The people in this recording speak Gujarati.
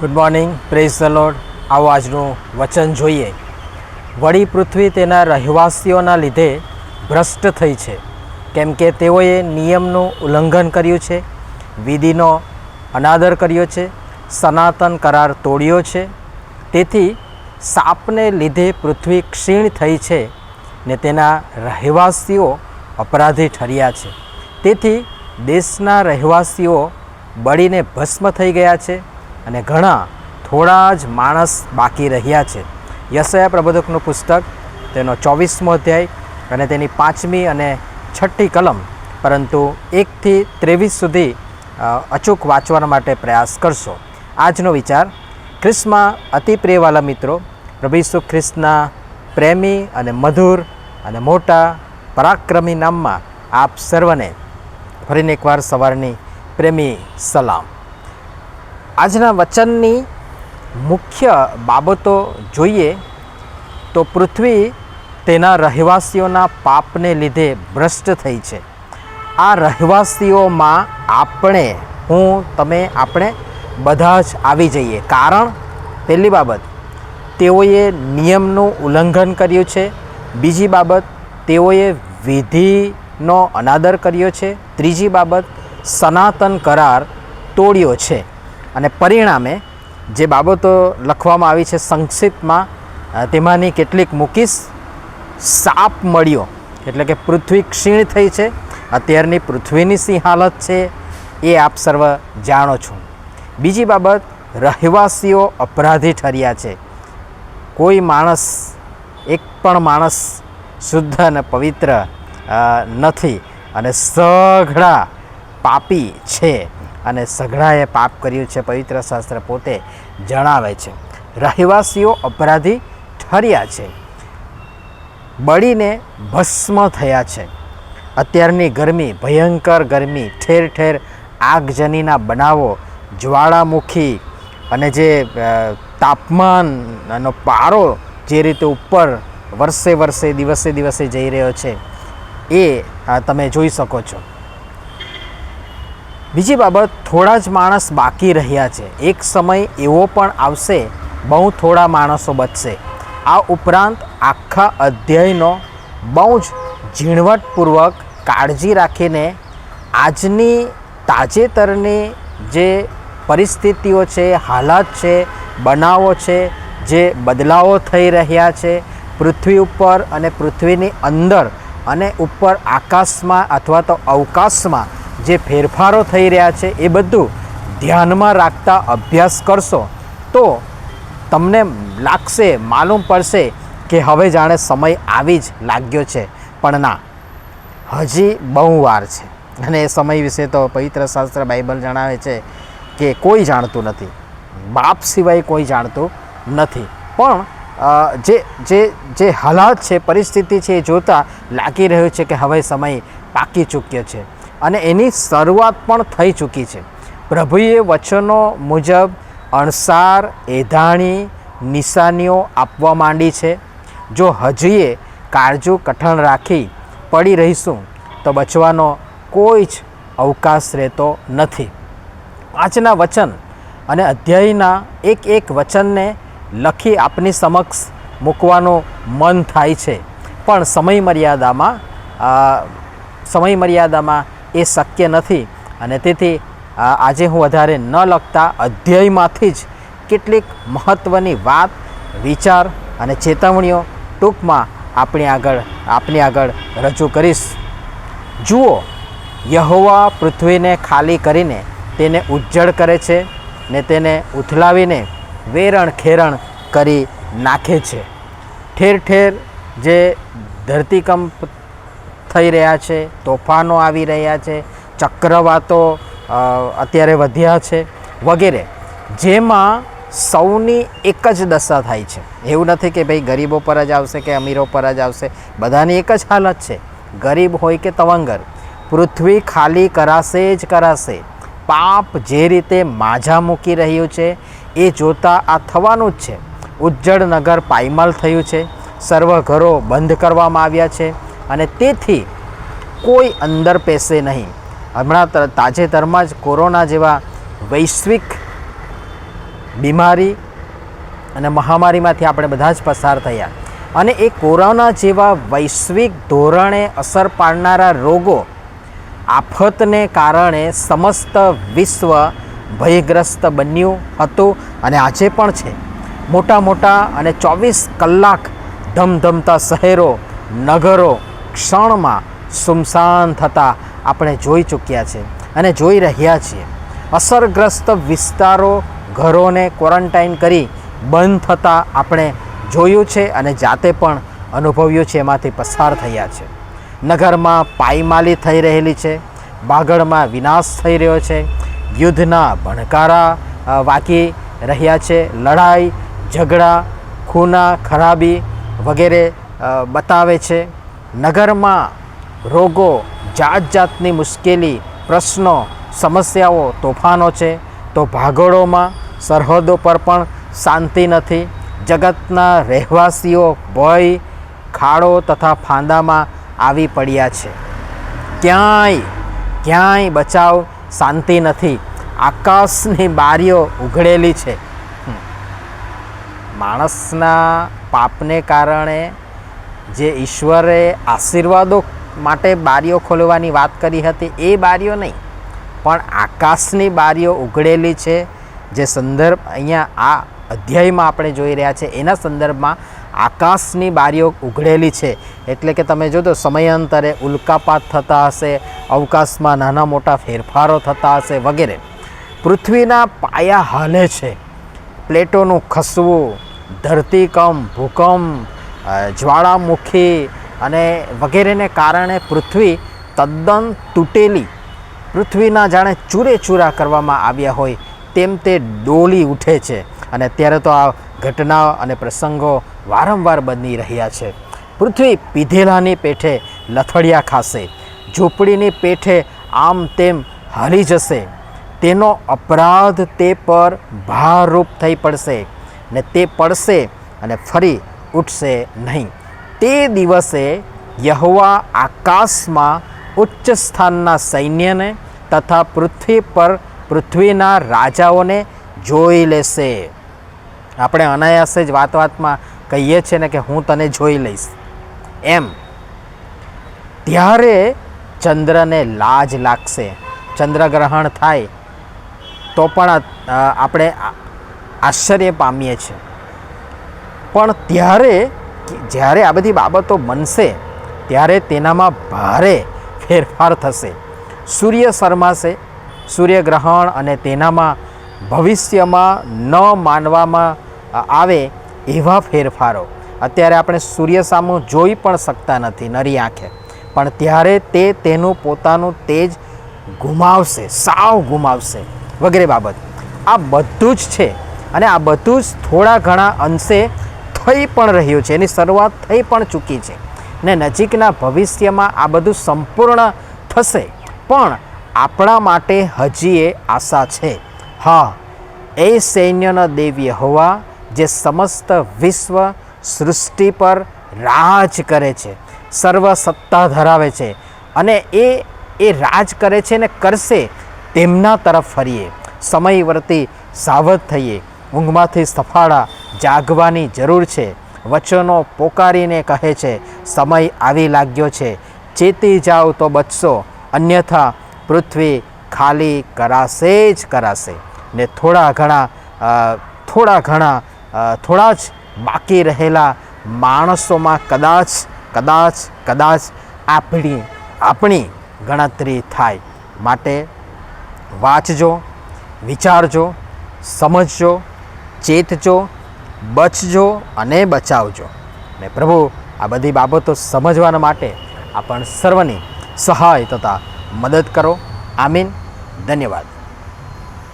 Good morning praise the Lord આવો આજનું વચન જોઈએ. વળી પૃથ્વી તેના રહેવાસીઓના લીધે ભ્રષ્ટ થઈ છે. કેમ કે તેઓએ નિયમનું ઉલ્લંઘન કર્યું છે, વિધિનો અનાદર કર્યો છે, સનાતન કરાર તોડ્યો છે. તેથી સાપને લીધે પૃથ્વી ક્ષીણ થઈ છે ને તેના રહેવાસીઓ અપરાધી ઠર્યા છે. તેથી દેશના રહેવાસીઓ બળીને ભસ્મ થઈ ગયા છે. અને ઘણા થોડા જ માણસ બાકી રહ્યા છે. યશયા પ્રબોધકનું પુસ્તક, તેનો ચોવીસમો અધ્યાય અને તેની પાંચમી અને છઠ્ઠી કલમ, પરંતુ એકથી ત્રેવીસ સુધી અચૂક વાંચવા માટે પ્રયાસ કરશો. આજનો વિચાર ખ્રિસ્તમાં અતિ પ્રિયવાલા મિત્રો, પ્રભુ ઈસુ ખ્રિસ્તના પ્રેમી અને મધુર અને મોટા પરાક્રમી નામમાં આપ સર્વને ફરીને એકવાર સવારની પ્રેમી સલામ. આજના વચનની મુખ્ય બાબતો જોઈએ તો પૃથ્વી તેના રહેવાસીઓના પાપને લીધે ભ્રષ્ટ થઈ છે. આ રહેવાસીઓમાં આપણે, હું, તમે, આપણે બધા જ આવી જઈએ. કારણ, પહેલી બાબત, તેઓએ નિયમનું ઉલ્લંઘન કર્યું છે. બીજી બાબત, તેઓએ વિધિનો અનાદર કર્યો છે. ત્રીજી બાબત, સનાતન કરાર તોડ્યો છે. અને પરિણામે જે બાબતો લખવામાં આવી છે સંક્ષિપ્તમાં તેમાંની કેટલીક મૂકીશ. સાપ મળ્યો, એટલે કે પૃથ્વી ક્ષીણ થઈ છે. અત્યારની પૃથ્વીની શી હાલત છે એ આપ સર્વ જાણો છો. બીજી બાબત, રહેવાસીઓ અપરાધી ઠર્યા છે. કોઈ માણસ, એક પણ માણસ શુદ્ધ અને પવિત્ર નથી અને સઘળા પાપી છે. અને સઘળાએ પાપ કર્યું છે, પવિત્ર શાસ્ત્ર પોતે જણાવે છે. રહેવાસીઓ અપરાધી ઠર્યા છે, બળીને ભસ્મ થયા છે. અત્યારની ગરમી ભયંકર ગરમી, ઠેર ઠેર આગજનીના બનાવો, જ્વાળામુખી અને જે તાપમાનનો પારો જે રીતે ઉપર વર્ષે વર્ષે દિવસે દિવસે જઈ રહ્યો છે, એ તમે જોઈ શકો છો. બીજી બાબત, થોડા જ માણસ બાકી રહ્યા છે. એક સમય એવો પણ આવશે, બહુ થોડા માણસો બચશે. આ ઉપરાંત આખા અધ્યાયનો બહુ જ ઝીણવટપૂર્વક કાળજી રાખીને આજની તાજેતરની જે પરિસ્થિતિઓ છે, હાલાત છે, બનાવો છે, જે બદલાવો થઈ રહ્યા છે, પૃથ્વી ઉપર અને પૃથ્વીની અંદર અને ઉપર આકાશમાં અથવા તો અવકાશમાં જે ફેરફારો થઈ રહ્યા છે એ બધું ધ્યાનમાં રાખતા અભ્યાસ કરશો તો તમને લાગશે, માલુમ પડશે કે હવે જાણે સમય આવી જ લાગ્યો છે. પણ ના, હજી બહુ વાર છે. અને એ સમય વિશે તો પવિત્ર શાસ્ત્ર બાઇબલ જણાવે છે કે કોઈ જાણતું નથી. બાપ સિવાય કોઈ જાણતું નથી. પણ જે જે જે હાલાત છે, પરિસ્થિતિ છે એ જોતાં લાગી રહ્યું છે કે હવે સમય પાકી ચૂક્યો છે. અને એની શરૂઆત પણ થઈ ચૂકી છે. પ્રભુએ વચનો મુજબ અણસાર, એધાણી, નિશાનીઓ આપવા માંડી છે. જો હજીએ કાળજું કઠણ રાખી પડી રહીશું, તો બચવાનો કોઈ જ અવકાશ રહેતો નથી. આજના વચન અને અધ્યાયના એક એક વચનને લખી આપની સમક્ષ મૂકવાનું મન થાય છે. પણ સમય મર્યાદામાં સમય મર્યાદામાં એ શક્ય નથી. અને તેથી આજે હું વધારે ન લખતા અધ્યયમાંથી જ કેટલીક મહત્ત્વની વાત, વિચાર અને ચેતવણીઓ ટૂંકમાં આપણી આગળ, આપની આગળ રજૂ કરીશ. જુઓ, યહોવા પૃથ્વીને ખાલી કરીને તેને ઉજ્જડ કરે છે ને તેને ઉથલાવીને વેરણ ખેરણ કરી નાખે છે. ઠેર ઠેર જે ધરતીકંપ થઈ રહ્યા છે, તોફાનો આવી રહ્યા છે, ચક્રવાતો અત્યારે વધ્યા છે વગેરે, જેમાં સૌની એક જ દશા થાય છે. એવું નથી કે ભાઈ ગરીબો પર જ આવશે કે અમીરો પર જ આવશે. બધાની એક જ હાલત છે. ગરીબ હોય કે તવંગર. પૃથ્વી ખાલી કરાશે જ કરાશે. પાપ જે રીતે માઝા મૂકી રહ્યું છે, એ જોતાં આ થવાનું જ છે. ઉજ્જડ નગર પાયમાલ થયું છે. સર્વ ઘરો બંધ કરવામાં આવ્યા છે અને તેથી કોઈ અંદર પેસે નહીં. હમણાં તાજેતરમાં જ કોરોના જેવા વૈશ્વિક બીમારી અને મહામારીમાંથી આપણે બધા જ પસાર થયા. અને એ કોરોના જેવા વૈશ્વિક ધોરણે અસર પાડનારા રોગો આફતને કારણે સમસ્ત વિશ્વ ભયગ્રસ્ત બન્યું હતું અને આજે પણ છે. મોટા મોટા અને ચોવીસ કલાક ધમધમતા શહેરો, નગરો ક્ષણમાં સુમસાન થતાં આપણે જોઈ ચૂક્યા છે અને જોઈ રહ્યા છીએ. અસરગ્રસ્ત વિસ્તારો, ઘરોને ક્વોરન્ટાઇન કરી બંધ થતાં આપણે જોયું છે અને જાતે પણ અનુભવ્યું છે, એમાંથી પસાર થયા છે. નગરમાં પાયમાલી થઈ રહેલી છે. બાગડમાં વિનાશ થઈ રહ્યો છે. યુદ્ધના ભણકારા વાકી રહ્યા છે. લડાઈ, ઝઘડા, ખૂના, ખરાબી વગેરે બતાવે છે. નગરમાં રોગો જાત જાતની મુશ્કેલી, પ્રશ્નો, સમસ્યાઓ, તોફાનો છે. તો ભાગોળોમાં સરહદો પર પણ શાંતિ નથી. જગતના રહેવાસીઓ ભય, ખાડો તથા ફાંદામાં આવી પડ્યા છે. ક્યાંય ક્યાંય બચાવ શાંતિ નથી. આકાશની બારીઓ ઉઘડેલી છે. માણસના પાપને કારણે જે ઈશ્વરે આશીર્વાદો માટે બારીઓ ખોલવાની વાત કરી હતી, એ બારીઓ નહીં, પણ આકાશની બારીઓ ઉઘડેલી છે. જે સંદર્ભ અહીંયા આ અધ્યાયમાં આપણે જોઈ રહ્યા છે, એના સંદર્ભમાં આકાશની બારીઓ ઉઘડેલી છે. એટલે કે તમે જોજો, સમયાંતરે ઉલ્કાપાત થતા હશે, અવકાશમાં નાના મોટા ફેરફારો થતા હશે વગેરે. પૃથ્વીના પાયા હાલે છે. પ્લેટોનું ખસવું, ધરતીકંપ, ભૂકંપ જ્વાળામુખી અને વગેરેને કારણે પૃથ્વી તદ્દન તૂટેલી. પૃથ્વીના જાણે ચૂરે ચૂરા કરવામાં આવ્યા હોય તેમ તે ડોલી ઉઠે છે. અને અત્યારે તો આ ઘટના અને પ્રસંગો વારંવાર બની રહ્યા છે. પૃથ્વી પીધેલાની પેઠે લથડિયા ખાશે. ઝૂંપડીની પેઠે આમ તેમ હાલી જશે. તેનો અપરાધ તે પર ભારરૂપ થઈ પડશે ને તે પડશે અને ફરી ઉઠશે નહીં. તે દિવસે યહવા આકાશમાં ઉચ્ચ સ્થાનના સૈન્યને તથા પૃથ્વી પર પૃથ્વીના રાજાઓને જોઈ લેશે. આપણે અનાયાસે જ વાત વાતમાં કહીએ છીએ ને કે હું તને જોઈ લઈશ. એમ. ત્યારે ચંદ્રને લાજ લાગશે. ચંદ્રગ્રહણ થાય તો પણ આપણે આશ્ચર્ય પામીએ છીએ પણ ત્યારે જ્યારે આ બધી બાબતો બનશે, ત્યારે તેનામાં ભારે ફેરફાર થશે. સૂર્ય શરમાશે સૂર્યગ્રહણ અને તેનામાં ભવિષ્યમાં ન માનવામાં આવે એવા ફેરફારો. અત્યારે આપણે સૂર્ય સામું જોઈ પણ શકતા નથી નરી આંખે. પણ ત્યારે તે તેનું પોતાનું તેજ ગુમાવશે, સાવ ગુમાવશે વગેરે બાબત. આ બધું જ છે અને આ બધું જ થોડા ઘણા અંશે થઈ પણ રહ્યું છે. એની શરૂઆત થઈ પણ ચૂકી છે. ને નજીકના ભવિષ્યમાં આ બધું સંપૂર્ણ થશે. પણ આપણા માટે હજી એ આશા છે. હા, એ સૈન્યના દેવ્ય હોવા જે સમસ્ત વિશ્વ સૃષ્ટિ પર રાજ કરે છે, સર્વ સત્તા ધરાવે છે અને એ એ રાજ કરે છે ને કરશે તેમના તરફ ફરીએ. સમય વર્તી સાવધ થઈએ. ઊંઘમાંથી સફાળા જાગવાની જરૂર છે. વચનો પોકારીને કહે છે, સમય આવી લાગ્યો છે. ચેતી જાઓ તો બચશો. અન્યથા પૃથ્વી ખાલી કરાશે જ કરાશે. ને થોડા ઘણા થોડા ઘણા થોડા જ બાકી રહેલા માણસોમાં કદાચ કદાચ કદાચ આપણી આપણી ગણતરી થાય. માટે વાંચજો, વિચારજો, સમજજો, ચેતજો, બચજો અને બચાવજો. ને પ્રભુ, આ બધી બાબતો સમજવાના માટે આપણ સર્વની સહાય તથા મદદ કરો. આમીન. ધન્યવાદ.